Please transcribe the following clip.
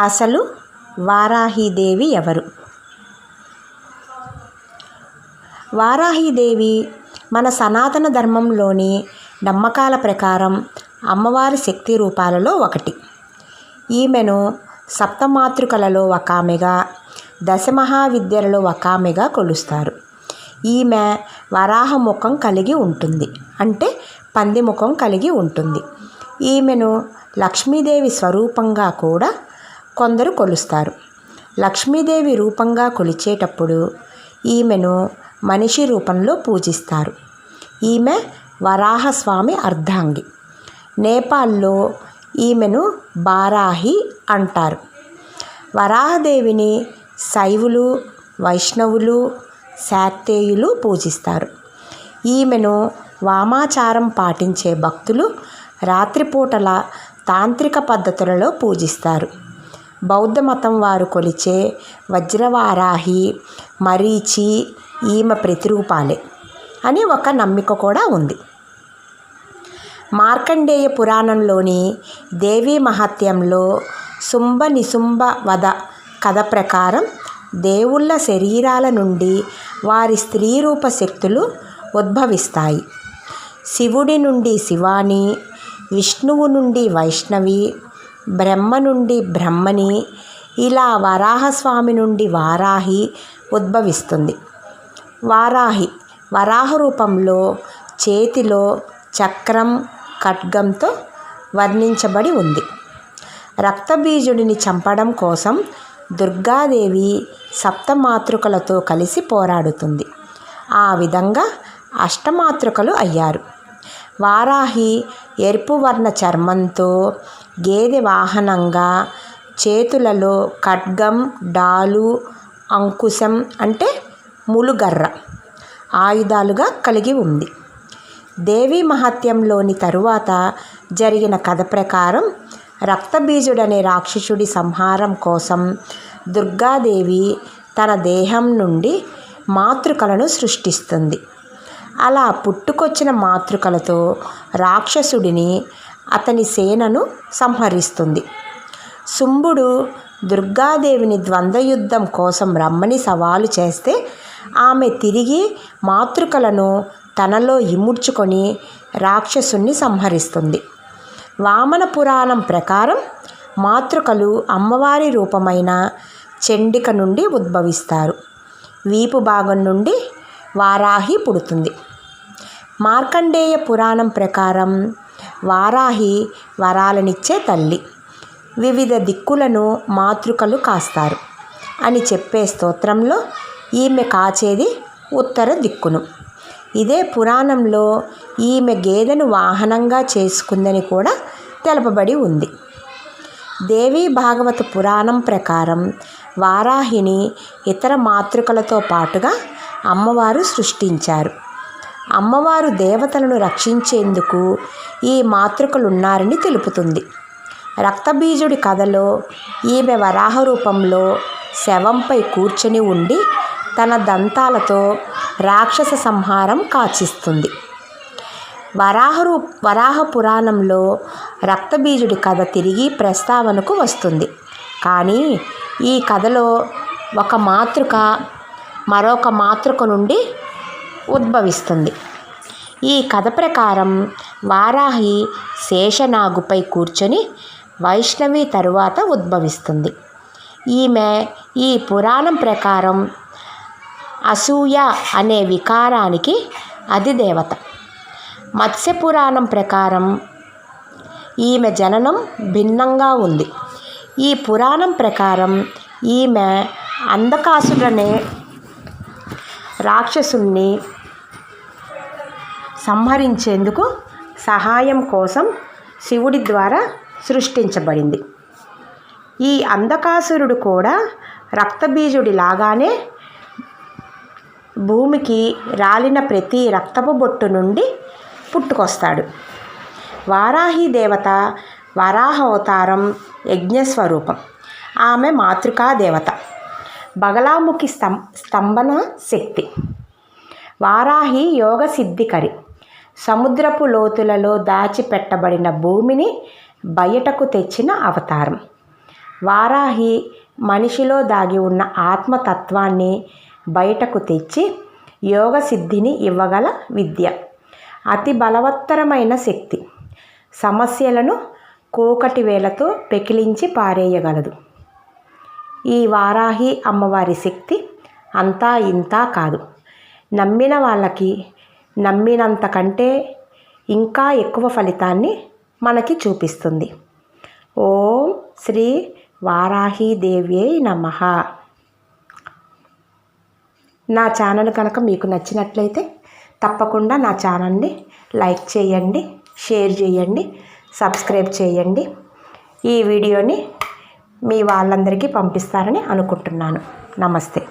అసలు వారాహీదేవి ఎవరు? వారాహీదేవి మన సనాతన ధర్మంలోని నమ్మకాల ప్రకారం అమ్మవారి శక్తి రూపాలలో ఒకటి. ఈమెను సప్తమాతృకలలో ఒక ఆమెగా దశమహావిద్యలలో ఒక ఆమెగా కొలుస్తారు. ఈమె వరాహ ముఖం కలిగి ఉంటుంది అంటే పంది ముఖం కలిగి ఉంటుంది. ఈమెను లక్ష్మీదేవి స్వరూపంగా కూడా కొందరు కొలుస్తారు. లక్ష్మీదేవి రూపంగా కొలిచేటప్పుడు ఈమెను మనిషి రూపంలో పూజిస్తారు. ఈమె వరాహస్వామి అర్ధాంగి. నేపాల్లో ఈమెను బారాహి అంటారు. వరాహదేవిని శైవులు వైష్ణవులు శాక్తేయులు పూజిస్తారు. ఈమెను వామాచారం పాటించే భక్తులు రాత్రిపూటల తాంత్రిక పద్ధతులలో పూజిస్తారు. బౌద్ధ మతం వారు కొలిచే వజ్రవారాహి మరీచి ఈమె ప్రతిరూపాలే అని ఒక నమ్మిక కూడా ఉంది. మార్కండేయ పురాణంలోని దేవీ మహత్యంలో శుంభ నిశుంభ వధ కథ ప్రకారం దేవుళ్ళ శరీరాల నుండి వారి స్త్రీ రూప శక్తులు ఉద్భవిస్తాయి. శివుడి నుండి శివాని విష్ణువు నుండి వైష్ణవి బ్రహ్మ నుండి బ్రహ్మని ఇలా వరాహస్వామి నుండి వారాహి ఉద్భవిస్తుంది. వారాహి వరాహ రూపంలో చేతిలో చక్రం ఖడ్గంతో వర్ణించబడి ఉంది. రక్తబీజుడిని చంపడం కోసం దుర్గాదేవి సప్తమాతృకలతో కలిసి పోరాడుతుంది. ఆ విధంగా అష్టమాతృకలు అయ్యారు. వారాహి ఎరుపు వర్ణ చర్మంతో గేదె వాహనంగా చేతులలో ఖడ్గం డాలు అంకుశం అంటే ములుగర్ర ఆయుధాలుగా కలిగి ఉంది. దేవీ మహత్యంలోని తరువాత జరిగిన కథ ప్రకారం రక్తబీజుడనే రాక్షసుడి సంహారం కోసం దుర్గాదేవి తన దేహం నుండి మాతృకలను సృష్టిస్తుంది. అలా పుట్టుకొచ్చిన మాతృకలతో రాక్షసుడిని అతని సేనను సంహరిస్తుంది. శుంభుడు దుర్గాదేవిని ద్వంద్వయుద్ధం కోసం రమ్మని సవాలు చేస్తే ఆమె తిరిగి మాతృకలను తనలో ఇముడ్చుకొని రాక్షసుణ్ణి సంహరిస్తుంది. వామన పురాణం ప్రకారం మాతృకలు అమ్మవారి రూపమైన చెండిక నుండి ఉద్భవిస్తారు. వీపు భాగం నుండి వారాహి పుడుతుంది. మార్కండేయ పురాణం ప్రకారం వారాహి వరాలనిచ్చే తల్లి. వివిధ దిక్కులను మాతృకలు కాస్తారు. అని చెప్పే స్తోత్రంలో ఈమె కాచేది ఉత్తర దిక్కును. ఇదే పురాణంలో ఈమె గేదెను వాహనంగా చేసుకుందని కూడా తెలపబడి ఉంది. దేవీ భాగవత పురాణం ప్రకారం వారాహిని ఇతర మాతృకలతో పాటుగా అమ్మవారు సృష్టించారు. అమ్మవారు దేవతలను రక్షించేందుకు ఈ మాతృకలున్నారని తెలుపుతుంది. రక్తబీజుడి కథలో ఈమె వరాహ రూపంలో శవంపై కూర్చొని ఉండి తన దంతాలతో రాక్షస సంహారం కాచిస్తుంది. వరాహ రూ వరాహ పురాణంలో రక్తబీజుడి కథ తిరిగి ప్రస్తావనకు వస్తుంది. కానీ ఈ కథలో ఒక మాతృక మరొక మాతృక నుండి ఉద్భవిస్తుంది. ఈ కథ ప్రకారం వారాహి శేషనాగుపై కూర్చొని వైష్ణవి తరువాత ఉద్భవిస్తుంది. ఈమె ఈ పురాణం ప్రకారం అసూయ అనే వికారానికి అధిదేవత. మత్స్య పురాణం ప్రకారం ఈమె జననం భిన్నంగా ఉంది. ఈ పురాణం ప్రకారం ఈమె అంధకాసుడనే రాక్షసుణ్ణి సంహరించేందుకు సహాయం కోసం శివుడి ద్వారా సృష్టించబడింది. ఈ అంధకాసురుడు కూడా రక్తబీజుడి లాగానే భూమికి రాలిన ప్రతి రక్తపు బొట్టు నుండి పుట్టుకొస్తాడు. వారాహి దేవత వరాహ అవతారం యజ్ఞస్వరూపం. ఆమె మాతృకా దేవత. బగలాముఖి స్తం స్తంభన శక్తి. వారాహి యోగ సిద్ధికరి సముద్రపు లోతులలో దాచిపెట్టబడిన భూమిని బయటకు తెచ్చిన అవతారం. వారాహి మనిషిలో దాగి ఉన్న ఆత్మతత్వాన్ని బయటకు తెచ్చి యోగ సిద్ధిని ఇవ్వగల విద్య. అతి బలవత్తరమైన శక్తి. సమస్యలను కూకటి వేలతో పెకిలించి పారేయగలదు. ఈ వారాహి అమ్మవారి శక్తి అంతా ఇంతా కాదు. నమ్మిన వాళ్ళకి నమ్మినంత కంటే ఇంకా ఎక్కువ ఫలితాన్ని మనకి చూపిస్తుంది. ఓం శ్రీ వారాహీదేవ్యై నమ. నా ఛానల్ కనుక మీకు నచ్చినట్లయితే తప్పకుండా నా ఛానల్ని లైక్ చేయండి షేర్ చేయండి సబ్స్క్రైబ్ చేయండి. ఈ వీడియోని మీ వాళ్ళందరికీ పంపిస్తారని అనుకుంటున్నాను. నమస్తే.